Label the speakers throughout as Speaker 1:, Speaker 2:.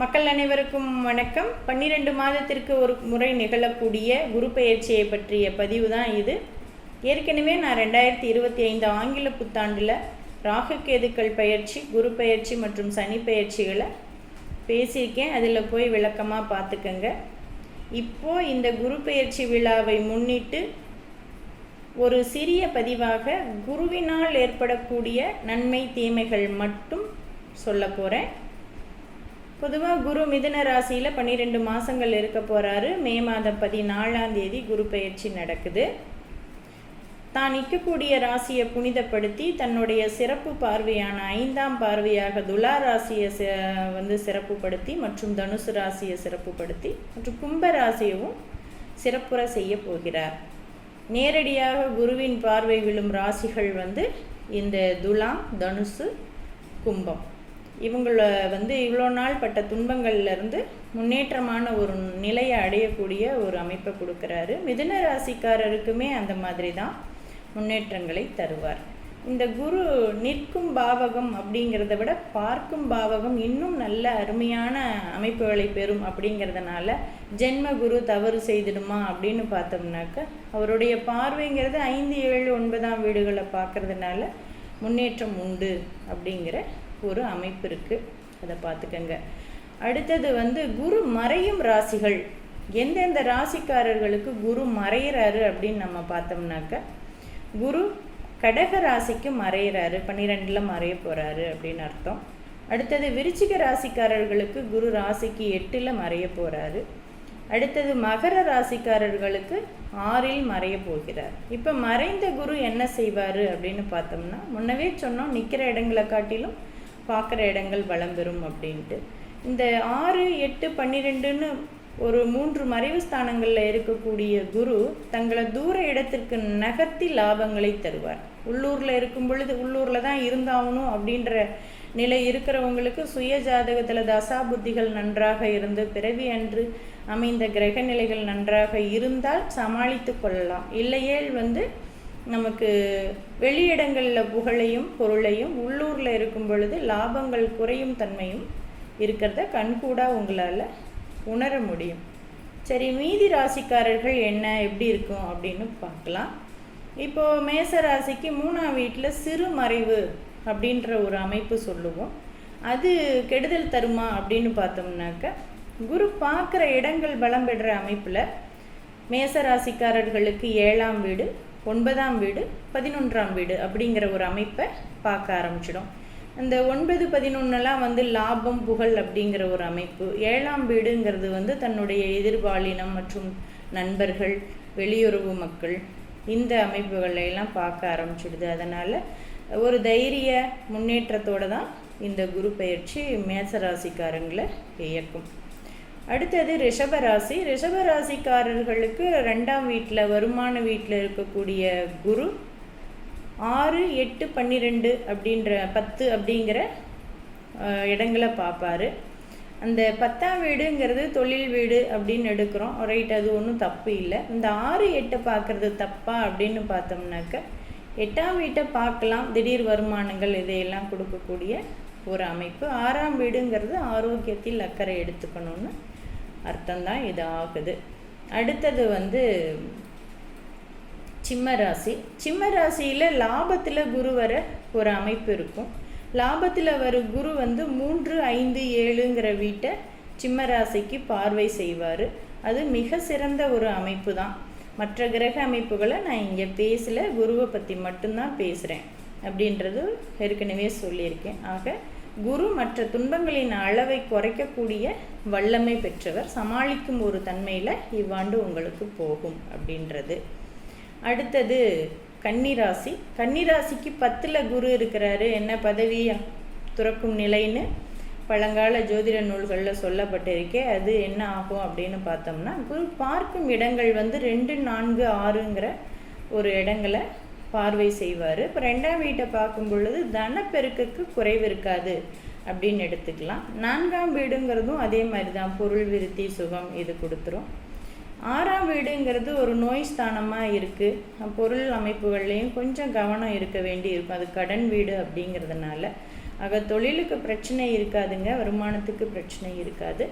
Speaker 1: மக்கள் அனைவருக்கும் வணக்கம். பன்னிரெண்டு மாதத்திற்கு ஒரு முறை நிகழக்கூடிய குரு பயிற்சியை பற்றிய பதிவு தான் இது. ஏற்கனவே நான் ரெண்டாயிரத்தி இருபத்தி ஐந்து ஆங்கில புத்தாண்டில் ராகுகேதுக்கள் பயிற்சி குரு பயிற்சி மற்றும் சனி பயிற்சிகளை பேசியிருக்கேன். அதில் போய் விளக்கமாக பார்த்துக்கங்க இப்போது இந்த குரு பயிற்சி விழாவை முன்னிட்டு ஒரு சிறிய பதிவாக குருவினால் ஏற்படக்கூடிய நன்மை தீமைகள் மட்டும் சொல்ல போகிறேன் பொதுவாக குரு மிதுன ராசியில் பன்னிரெண்டு மாதங்கள் இருக்க போகிறாரு மே மாதம் பதினாலாம் தேதி குரு பயிற்சி நடக்குது. தான் நிற்கக்கூடிய ராசியை புனிதப்படுத்தி தன்னுடைய சிறப்பு பார்வையான ஐந்தாம் பார்வையாக துலா ராசியை வந்து சிறப்புப்படுத்தி மற்றும் தனுசு ராசியை சிறப்புப்படுத்தி மற்றும் கும்ப ராசியவும் சிறப்புற செய்ய போகிறார். நேரடியாக குருவின் பார்வை விழும் ராசிகள் வந்து இந்த துலாம் தனுசு கும்பம். இவங்கள வந்து இவ்வளோ நாள் பட்ட துன்பங்கள்லேருந்து முன்னேற்றமான ஒரு நிலையை அடையக்கூடிய ஒரு அமைப்பை கொடுக்குறாரு. மிதுன ராசிக்காரருக்குமே அந்த மாதிரி தான் முன்னேற்றங்களை தருவார். இந்த குரு நிற்கும் பாவகம் அப்படிங்கிறத விட பார்க்கும் பாவகம் இன்னும் நல்ல அருமையான அமைப்புகளை பெறும் அப்படிங்கிறதுனால ஜென்ம குரு தவறு செய்திடுமா அப்படின்னு பார்த்தோம்னாக்க அவருடைய பார்வைங்கிறது ஐந்து ஏழு ஒன்பதாம் வீடுகளை பார்க்கறதுனால முன்னேற்றம் உண்டு அப்படிங்கிற ஒரு அமைப்பு இருக்குது அதை பார்த்துக்கங்க அடுத்தது வந்து குரு மறையும் ராசிகள். எந்தெந்த ராசிக்காரர்களுக்கு குரு மறையிறாரு அப்படின்னு நம்ம பார்த்தோம்னாக்க குரு கடக ராசிக்கு மறையிறாரு பன்னிரெண்டில் மறைய போகிறாரு அப்படின்னு அர்த்தம். அடுத்தது விருச்சிக ராசிக்காரர்களுக்கு குரு ராசிக்கு எட்டில் மறைய போகிறாரு அடுத்தது மகர ராசிக்காரர்களுக்கு ஆறில் மறைய போகிறார். இப்போ மறைந்த குரு என்ன செய்வார் அப்படின்னு பார்த்தோம்னா முன்னவே சொன்னோம் நிற்கிற இடங்களை காட்டிலும் பார்க்குற இடங்கள் வளம் பெறும் அப்படின்ட்டு. இந்த ஆறு எட்டு பன்னிரெண்டுன்னு ஒரு மூன்று மறைவு ஸ்தானங்களில் இருக்கக்கூடிய குரு தங்களை தூர இடத்திற்கு நகர்த்தி லாபங்களை தருவார். உள்ளூரில் இருக்கும் பொழுது உள்ளூரில் தான் இருந்தாகணும் அப்படின்ற நிலை இருக்கிறவங்களுக்கு சுய ஜாதகத்தில் தசா புத்திகள் நன்றாக இருந்து பிறவி அன்று அமைந்த கிரக நிலைகள் நன்றாக இருந்தால் சமாளித்து கொள்ளலாம். இல்லையேல் வந்து நமக்கு வெளியிடங்களில் புகழையும் பொருளையும் உள்ளூரில் இருக்கும் பொழுது லாபங்கள் குறையும் தன்மையும் இருக்கிறத கண்கூடாக உங்களால் உணர முடியும். சரி மீதி ராசிக்காரர்கள் என்ன எப்படி இருக்கும் அப்படின்னு பார்க்கலாம். இப்போது மேச ராசிக்கு மூணாம் வீட்டில் சிறு மறைவு அப்படின்ற ஒரு அமைப்பு சொல்லுவோம். அது கெடுதல் தருமா அப்படின்னு பார்த்தோம்னாக்க குரு பார்க்குற இடங்கள் பலம் பெற்ற அமைப்பில் மேசராசிக்காரர்களுக்கு ஏழாம் வீடு ஒன்பதாம் வீடு பதினொன்றாம் வீடு அப்படிங்கிற ஒரு அமைப்பை பார்க்க ஆரம்பிச்சிடும். அந்த ஒன்பது பதினொன்றுலாம் வந்து லாபம் புகழ் அப்படிங்கிற ஒரு அமைப்பு. ஏழாம் வீடுங்கிறது வந்து தன்னுடைய எதிர்பாலினம் மற்றும் நண்பர்கள் வெளியுறவு மக்கள் இந்த அமைப்புகளை எல்லாம் பார்க்க ஆரம்பிச்சிடுது. அதனால் ஒரு தைரிய முன்னேற்றத்தோடு தான் இந்த குரு பயிற்சி மேசராசிக்காரங்களை இயக்கும். அடுத்தது ரிஷபராசி. ரிஷபராசிக்காரர்களுக்கு ரெண்டாம் வீட்டில் வருமான வீட்டில் இருக்கக்கூடிய குரு ஆறு எட்டு பன்னிரெண்டு அப்படின்ற பத்து அப்படிங்கிற இடங்களை பார்ப்பார். அந்த பத்தாம் வீடுங்கிறது தொழில் வீடு அப்படின்னு எடுக்கிறோம். ரைட் அது ஒன்றும் தப்பு இல்லை. இந்த ஆறு எட்டை பார்க்குறது தப்பா அப்படின்னு பார்த்தோம்னாக்க எட்டாம் வீட்டை பார்க்கலாம். திடீர் வருமானங்கள் இதையெல்லாம் கொடுக்கக்கூடிய ஒரு அமைப்பு. ஆறாம் வீடுங்கிறது ஆரோக்கியத்தில் அக்கறை எடுத்துக்கணும்னு அர்த்தம்தான் இது ஆகுது. அடுத்தது வந்து சிம்மராசி. சிம்மராசியில் லாபத்தில் குரு வர ஒரு அமைப்பு இருக்கும். லாபத்தில் வர குரு வந்து மூன்று ஐந்து ஏழுங்கிற வீட்டை சிம்மராசிக்கு பார்வை செய்வார். அது மிக சிறந்த ஒரு அமைப்பு தான் மற்ற கிரக அமைப்புகளை நான் இங்கே பேசல. குருவை பற்றி மட்டும்தான் பேசுகிறேன் அப்படின்றது ஏற்கனவே சொல்லியிருக்கேன். ஆக குரு மற்ற துன்பங்களின் அளவை குறைக்கக்கூடிய வல்லமை பெற்றவர் சமாளிக்கும் ஒரு தன்மையில் இவ்வாண்டு உங்களுக்கு போகும் அப்படின்றது. அடுத்தது கன்னிராசி. கன்னிராசிக்கு பத்தில் குரு இருக்கிறாரு. என்ன பதவி? துறக்கும் நிலைன்னு பழங்கால ஜோதிட நூல்களில் சொல்லப்பட்டிருக்கே. அது என்ன ஆகும் அப்படின்னு பார்த்தோம்னா குரு பார்க்கும் இடங்கள் வந்து ரெண்டு நான்கு ஆறுங்கிற ஒரு இடங்களை பார்வை செய்வார். இப்போ ரெண்டாம் வீட்டை பார்க்கும் பொழுது தனப்பெருக்குக்கு குறைவு இருக்காது அப்படின்னு எடுத்துக்கலாம். நான்காம் வீடுங்கிறதும் அதே மாதிரி தான் பொருள் விருத்தி சுகம் இது கொடுத்துரும். ஆறாம் வீடுங்கிறது ஒரு நோய் ஸ்தானமாக இருக்குது பொருள் அமைப்புகள்லேயும் கொஞ்சம் கவனம் இருக்க வேண்டி இருக்கும். அது கடன் வீடு அப்படிங்கிறதுனால. ஆக தொழிலுக்கு பிரச்சனை இருக்காதுங்க. வருமானத்துக்கு பிரச்சனை இருக்காது.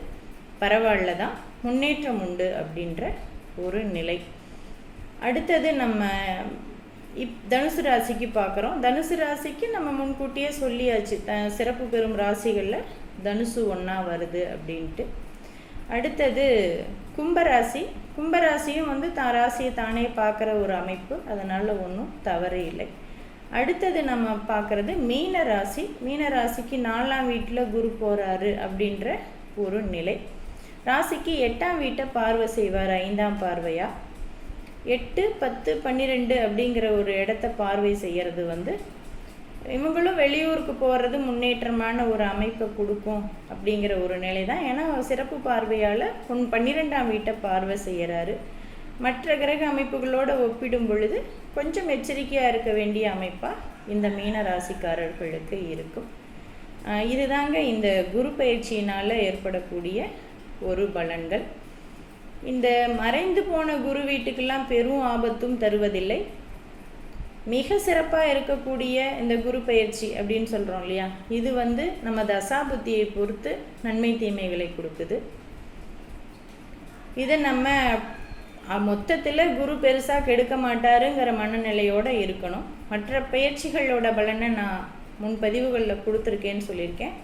Speaker 1: பரவாயில்ல தான் முன்னேற்றம் உண்டு அப்படின்ற ஒரு நிலை. அடுத்தது நம்ம இப் தனுசு ராசிக்கு பார்க்குறோம். தனுசு ராசிக்கு நம்ம முன்கூட்டியே சொல்லியாச்சு. த சிறப்பு பெறும் ராசிகளில் தனுசு ஒன்றா வருது அப்படின்ட்டு. அடுத்தது கும்பராசி. கும்பராசியும் வந்து தான் ராசியை தானே பார்க்குற ஒரு அமைப்பு. அதனால் ஒன்றும் தவறு இல்லை. அடுத்தது நம்ம பார்க்குறது மீன ராசி. மீன ராசிக்கு நாலாம் வீட்டில் குரு போகிறாரு அப்படின்ற ஒரு நிலை. ராசிக்கு எட்டாம் வீட்டை பார்வை செய்வார் ஐந்தாம் பார்வையாக எட்டு பத்து பன்னிரெண்டு அப்படிங்கிற ஒரு இடத்த பார்வை செய்கிறது வந்து இவங்களும் வெளியூருக்கு போகிறது முன்னேற்றமான ஒரு அமைப்பை கொடுக்கும் அப்படிங்கிற ஒரு நிலை தான் ஏன்னா சிறப்பு பார்வையால் பொன் பன்னிரெண்டாம் வீட்டை பார்வை செய்கிறாரு மற்ற கிரக அமைப்புகளோடு ஒப்பிடும் பொழுது கொஞ்சம் எச்சரிக்கையாக இருக்க வேண்டிய அமைப்பாக இந்த மீன ராசிக்காரர்களுக்கு இருக்கும். இதுதாங்க இந்த குரு பயிற்சியினால் ஏற்படக்கூடிய ஒரு பலன்கள். இந்த மறைந்து போன குரு வீட்டுக்கெல்லாம் பெரும் ஆபத்தும் தருவதில்லை. மிக சிறப்பாக இருக்கக்கூடிய இந்த குரு பயிற்சி அப்படின்னு சொல்கிறோம் இல்லையா? இது வந்து நம்ம தசாபுத்தியை பொறுத்து நன்மை தீமைகளை கொடுக்குது. இதை நம்ம மொத்தத்தில் குரு பெருசாக கெடுக்க மாட்டாருங்கிற மனநிலையோடு இருக்கணும். மற்ற பயிற்சிகளோட பலனை நான் முன்பதிவுகளில் கொடுத்துருக்கேன்னு சொல்லியிருக்கேன்.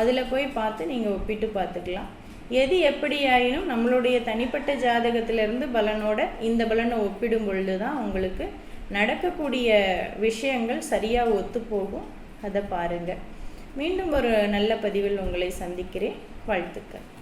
Speaker 1: அதில் போய் பார்த்து நீங்கள் ஒப்பிட்டு பார்த்துக்கலாம். எது எப்படியாயினும் நம்மளுடைய தனிப்பட்ட ஜாதகத்திலிருந்து பலனோட இந்த பலனை ஒப்பிடும் பொழுது தான் உங்களுக்கு நடக்கக்கூடிய விஷயங்கள் சரியாக ஒத்து போகும் அதை பாருங்கள் மீண்டும் ஒரு நல்ல பதிவில் உங்களை சந்திக்கிறேன். வாழ்த்துக்கள்.